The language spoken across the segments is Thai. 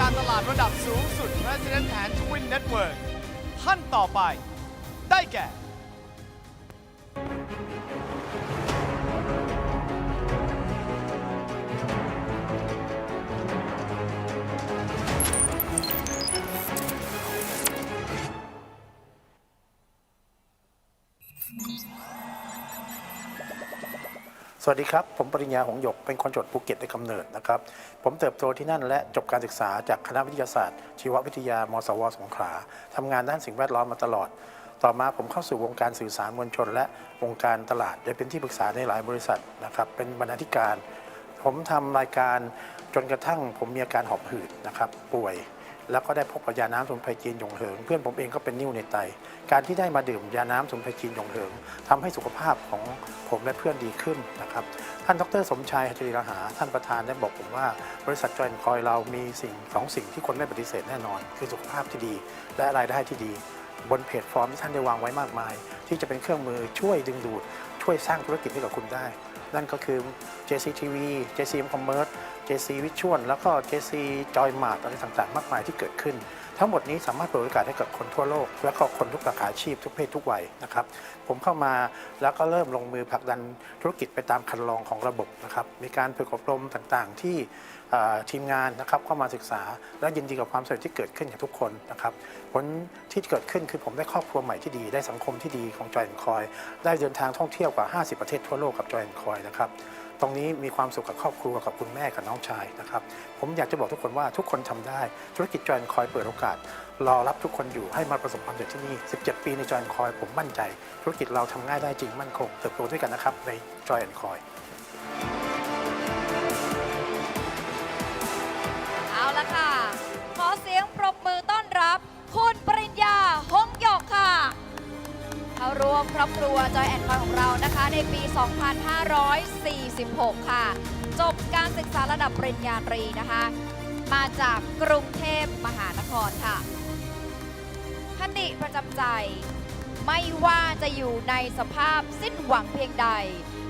การตลาดระดับสูงสุด President and Twin Network ท่านต่อไป ได้แก่ สวัสดีครับ ผมปริญญาหงหยก เป็นคนจังหวัดภูเก็ตในกำเนิดนะครับ ผมเติบโตที่นั่นและจบการศึกษาจากคณะวิทยาศาสตร์ ชีววิทยามศวสงขลาทำงานด้านสิ่งแวดล้อมมาตลอด ต่อมาผมเข้าสู่วงการสื่อสารมวลชน และวงการตลาดได้เป็นที่ปรึกษาในหลายบริษัทนะครับ เป็นบรรณาธิการ ผมทำรายการจนกระทั่งผมมีอาการหอบหืดนะครับ ป่วย แล้วก็ได้พบกับยาน้ำสมุนไพรจีนหยงเหิง เพื่อนผมเองก็เป็นนิ่วในไต การที่ได้มาดื่มยาน้ำสมุนไพรจีนหยงเหิงทำให้สุขภาพของผมและเพื่อนดีขึ้นนะครับ ท่านดรสมชายหัตรีรหา ท่านประธานได้บอกผมว่า บริษัทจอยคอยเรามีสิ่งสองสิ่งที่คนไม่ปฏิเสธแน่นอน คือสุขภาพที่ดี และรายได้ที่ดี บนเพจฟอร์มที่ท่านได้วางไว้มากมาย ที่จะเป็นเครื่องมือช่วยดึงดูด ช่วยสร้างธุรกิจให้กับคุณได้ นั่นก็คือ JCTV JC Commerce JC Visual แล้วก็ JC Joy Mart อะไรต่างๆ มากมายที่เกิดขึ้น ทั้งหมดนี้สามารถเปิดโอกาสให้กับคนทั่วโลก และก็คนทุกสาขาอาชีพทุกเพศทุกวัยนะครับ ผมเข้ามาแล้วก็เริ่มลงมือผลักดันธุรกิจไปตามคันลองของระบบนะครับ มีการฝึกอบรมต่างๆ ที่ทีมงานนะครับเข้ามาศึกษา และยินดีกับความสำเร็จที่เกิดขึ้นกับทุกคนนะครับผลที่เกิดขึ้นคือผมได้ครอบครัวใหม่ที่ดี ได้สังคมที่ดีของจอยคอย ได้เดินทางท่องเที่ยวกว่า 50 ประเทศทั่วโลกกับจอยคอยนะครับ ตรงนี้มีความสุขกับครอบครัวกับคุณแม่กับน้องชายนะครับ ผมอยากจะบอกทุกคนว่าทุกคนทำได้ ธุรกิจจอยคอยเปิดโอกาส รอรับทุกคนอยู่ให้มาประสบความสำเร็จที่นี่ 17 ปีในจอยคอยผมมั่นใจ ธุรกิจเราทำง่ายได้จริงมั่นคงเติบโตด้วยกันนะครับในจอยคอย มครอบครัวจอยแอนคอยของเรานะคะ ในปี 2546 ค่ะ จบการศึกษาระดับปริญญาตรีนะคะ มาจากกรุงเทพมหานครค่ะ คติประจำใจ ไม่ว่าจะอยู่ในสภาพสิ้นหวังเพียงใด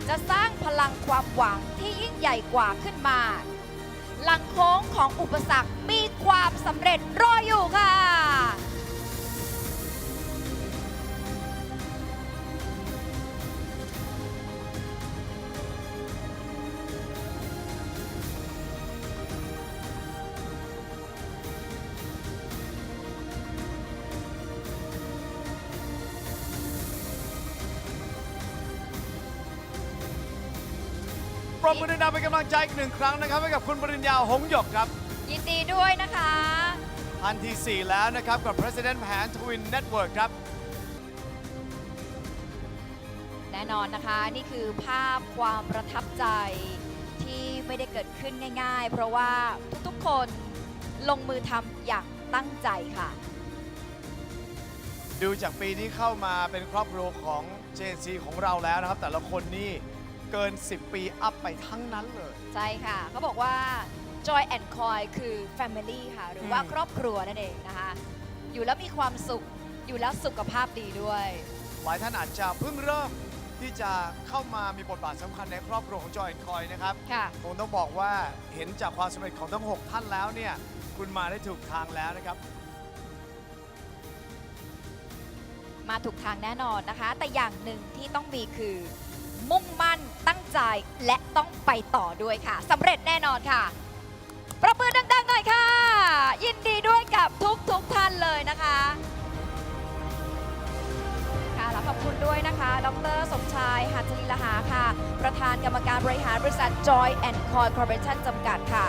จะสร้างพลังความหวังที่ยิ่งใหญ่กว่าขึ้นมา หลังโค้งของอุปสรรคมีความสำเร็จรออยู่ค่ะ ปรบมือดังๆเป็นกำลังใจอีกหนึ่งครั้งนะครับให้กับคุณปริญญาหงส์หยกครับ ยินดีด้วยนะคะท่านที่ 4 แล้วนะครับ กับ President Pan Twin Network ครับ แน่นอนนะคะนี่คือภาพความประทับใจที่ไม่ได้เกิดขึ้นง่าย ๆ เพราะว่าทุกๆคนลงมือทำอย่างตั้งใจค่ะ ดูจากปีที่เข้ามาเป็นครอบครัวของ JC ของเราแล้วนะครับ แต่ละคนนี่ เกิน 10 ปีอัพไปทั้งนั้นเลย ใช่ค่ะ เขาบอกว่า Joy and Coy คือ Family ค่ะ หรือว่าอืม ครอบครัวนั่นเองนะคะ อยู่แล้วมีความสุข อยู่แล้วสุขภาพดีด้วย หลายท่านอาจจะเพิ่งเริ่มที่จะเข้ามามีบทบาทสำคัญในครอบครัวของ Joy and Coy นะครับค่ะผมต้องบอกว่าเห็นจากความสำเร็จของทั้ง 6 ท่านแล้วเนี่ย คุณมาได้ถูกทางแล้วนะครับ มาถูกทางแน่นอนนะคะ แต่อย่างหนึ่งที่ต้องมีคือ มุ่งมั่นตั้งใจและต้องไปต่อด้วยค่ะสำเร็จแน่นอนค่ะ ประมือดังๆหน่อยค่ะ ยินดีด้วยกับทุกทุกๆท่านเลยนะคะค่ะแล้วขอบคุณด้วยนะคะ ดร สมชายหัตถลีลหาค่ะ ประธานกรรมการบริหารบริษัท Joy and Coy Corporation จำกัดค่ะ